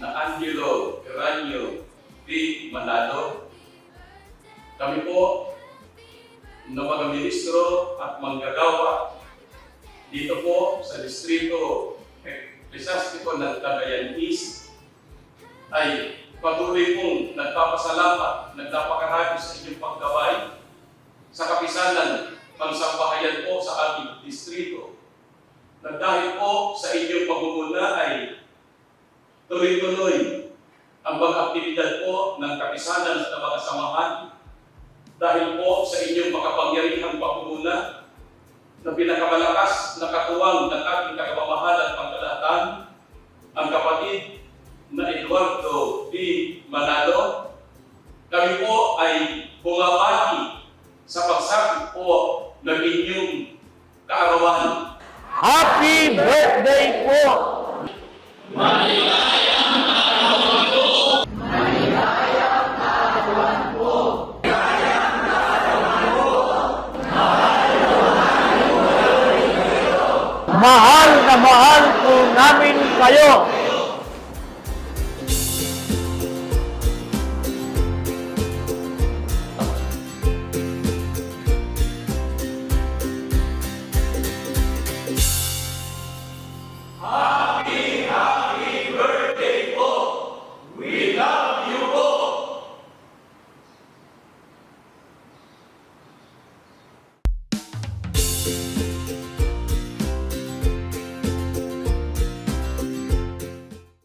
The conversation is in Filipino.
na Angelo Eranio P. Manalo. Kami po na mga ministro at manggagawa dito po sa distrito Ecclesiastico ng Cagayan East ay patuloy pong nagpapasalamat, nagpapakarami sa inyong pagkabay sa kapisanan pangsambahayan po sa ating distrito. Na dahil po sa inyong pagmumuna ay tuloy-tuloy ang mga aktibidad po ng kapisanan at ng mga samahan dahil po sa inyong makapangyarihang pamumula na pinakamalakas na katuwang ng ating kakamamahan at pangkalahatan, ang kapatid na Eduardo D. Manalo, kami po ay bumabati sa pagsakit po ng inyong kaarawan. Happy birthday po! Mahal na mahal po namin kayo.